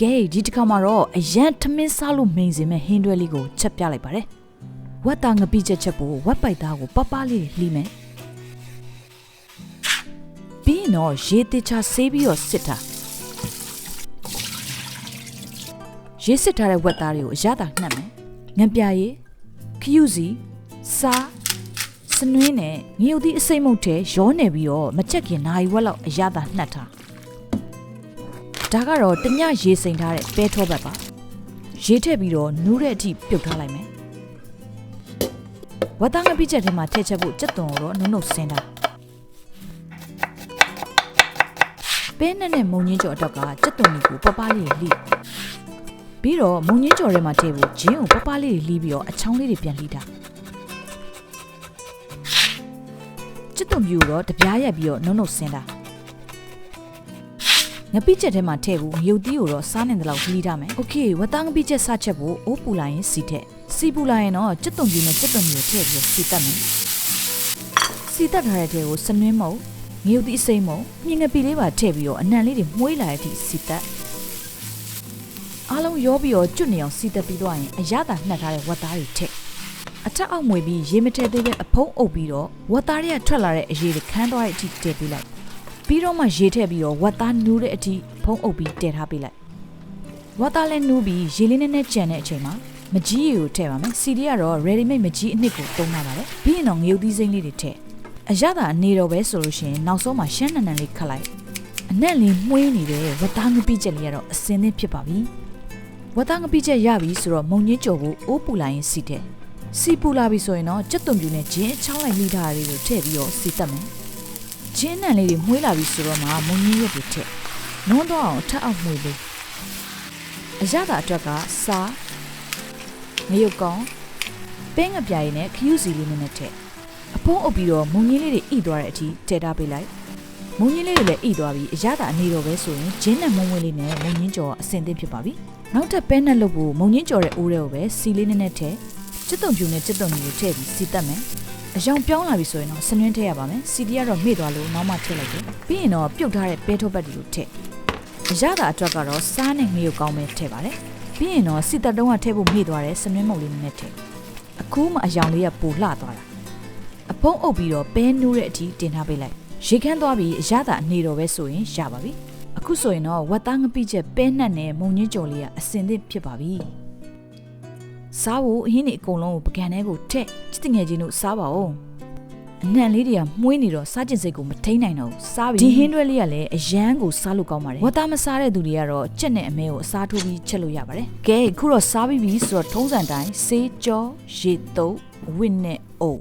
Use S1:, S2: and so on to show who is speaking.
S1: ကဲဒီတစ်ခါမှာတော့အရန်ထမင်းစားလို့မိန်စင်မဲ့ဟင်းတွဲလေးကိုချက်ပြလိုက်ပါတယ်ဝက်သားငပိချက်ချက်ဖို့ဝက်ပိုက်သားကိုပပလေးလှီးမယ်ပြီးရင်တော့ရေတချဆေးပြီးတော့စစ်တာရေစစ်ထားတဲ့ဝက်သားတွေကိုအရသာနှက်မယ်ငံပြရည်ခယူးစီစားစနွင်းနဲ့ငရုတ်သီးအစိမ့်မုတ်ထဲရောနေပြီးတော့မချက်ခင်နိုင်ဝက်လောက်အရသာနှက်ထား ဒါကတော့တညရေစိန်ထားတဲ့ပဲထောဘက်ပါရေထည့်ပြီးတော့နူးတဲ့အထိပြုတ်ထားလိုက်မယ်ဝတ်သားငပိချက်ထဲမှာထည့်ချက်ဖို့စက်သွန်ကိုတော့နုံနုံဆင်းတာပဲနဲ့နဲ့မုံညင်းကြော်အတော့ကစက်သွန်လေးကိုပပလေးလှီးပြီးတော့မုံညင်းကြော်ထဲမှာထည့်ဖို့ဂျင်းကိုပပလေးလှီးပြီးတော့အချောင်းလေးတွေပြန်လှီးတာစက်သွန်ပြူကိုတော့တပြားရက်ပြီးတော့နုံနုံဆင်းတာ ငပိချက်ထဲမှာထည့်ဖို့ငရုတ်သီးကိုတော့စားနေတယ်လို့လှီးထားမယ်။ Okay ဝတ်သားငပိချက်စားချက်ဖို့အိုးပူလာရင်စီထည့်။စီပူလာရင်တော့ကြက်သွန်ပြူနဲ့ကြက်သွန်ပြူထည့်ပြီးတော့စီတက်မယ်။စီတက်ထားတဲ့ထဲကိုစနွင်းမုံငရုတ်သီးအစိမ့်မုံမြင်ငပိလေးပါထည့်ပြီးတော့အနံလေးတွေမှုေးလာတဲ့အထိစီတက်။အားလုံးရောပြီးတော့ကျွတ်နေအောင်စီတက်ပြီးတော့ရင်အရသာနှက်ထားတဲ့ဝတ်သားတွေထည့်။အထက်အောက်မွေပြီးရေမထည့်သေးပဲအဖုံးအုပ်ပြီးတော့ဝတ်သားတွေကထွက်လာတဲ့အရေးတွေခန်းသွားတဲ့အထိတည့်ပေးလိုက် ပြီးတော့မှရေထည့်ပြီးတော့ဝတ်သားနူးတဲ့အထိဖုံးအုပ်ပြီးတည်ထားပေးလိုက်ဝတ်သားလည်းနူးပြီးရေလေးနဲ့နဲ့ကြံတဲ့အချိန်မှာမကြီးရီကိုထည့်ပါမယ်စီဒီကတော့ ready made မကြီးအနှစ်ကိုတုံးထားပါတယ်ပြီးရင်တော့ငရုတ်သီးစိမ့်လေးတွေထည့်အရသာအနေတော့ပဲဆိုလို့ရှိရင်နောက်ဆုံးမှာရှမ်းနန်နန်လေးခတ်လိုက်အနက်လေးမှုေးနေတဲ့ဝတ်သားငပိချက်လေးကတော့အစင်းသင်းဖြစ်ပါပြီဝတ်သားငပိချက်ရပြီဆိုတော့မုံညင်းကြော်ဖို့အိုးပူလာရင်စီထည့်စီပူလာပြီဆိုရင်တော့ကြက်သွန်ပြူနဲ့ဂျင်းအချောင်းလိုက်လိထားတာလေးကိုထည့်ပြီးတော့စီတက်မယ် ချင်းနံလေးတွေမှုေးလာပြီဆိုတော့မှမုံကြီးရက်တွေထက်နုံးတော့အောင်ထပ်အောင်မှုေးလို့အရသာအတွက်ကစားငရုတ်ကောင်ပင်းငပြားရည်နဲ့ခရူးစီလေးနဲ့ထက်အဖုံးအုပ်ပြီးတော့မုံကြီးလေးတွေဣသွားတဲ့အထိတဲထားပေးလိုက်မုံကြီးလေးတွေလည်းဣသွားပြီးအရသာအနေတော့ပဲဆိုရင်ဂျင်းနဲ့မုံဝဲလေးနဲ့မုံကြီးကျော်အစင်သင့်ဖြစ်ပါပြီနောက်ထပ်ပဲနဲ့လုပ်ဖို့မုံကြီးကျော်တဲ့အိုးတွေကိုပဲစီလေးနဲ့နဲ့ထက်ချစ်တုံပြူနဲ့ချစ်တုံကြီးကိုထည့်ပြီးစီတက်မယ် အယောင်ပြောင်းလာပြီဆိုရင်တော့စနွင်းထည့်ရပါမယ်စီဒီကတော့မေ့သွားလို့နောက်မှထည့်လိုက်တယ်ပြီးရင်တော့ပြုတ်ထားတဲ့ပဲထုတ်ပတ်တွေကိုထည့်အရသာအတွက်ကတော့စားနဲ့ငရုတ်ကောင်းပဲထည့်ပါတယ်ပြီးရင်တော့စီတက်တုံးကထည့်ဖို့မေ့သွားတဲ့စနွင်းမုတ်လေးနဲ့ထည့်အခုမှအယောင်လေးကပိုလှသွားတာအဖုံးအုပ်ပြီးတော့ပဲနူးတဲ့အထိတင်ထားပေးလိုက်ရေခမ်းသွားပြီးအရသာအနေတော်ပဲဆိုရင်ရပါပြီအခုဆိုရင်တော့ဝက်သားငပိချက်ပဲနှက်နဲ့မုံညင်းကြော်လေးကအစင်သင့်ဖြစ်ပါပြီ စားဖို့အဟင်းတွေအကုန်လုံးကိုပကံထဲကိုထည့်ချစ်တငယ်ချင်းတို့စားပါဦးအနံလေးတွေကမှုေးနေတော့စားကျင်စိတ်ကိုမထိန်နိုင်တော့ဘူးစားပြီဒီဟင်းတွဲလေးကလည်းအရန်ကိုစားလို့ကောင်းပါတယ်ဝတ်သားမစားတဲ့သူတွေကတော့ကြက်နဲ့အမဲကိုအစားထိုးပြီးချက်လို့ရပါတယ်ကဲအခုတော့စားပြီးပြီဆိုတော့ထုံးစံတိုင်းဆေးကြောရေတုပ်ဝစ်နဲ့အုပ်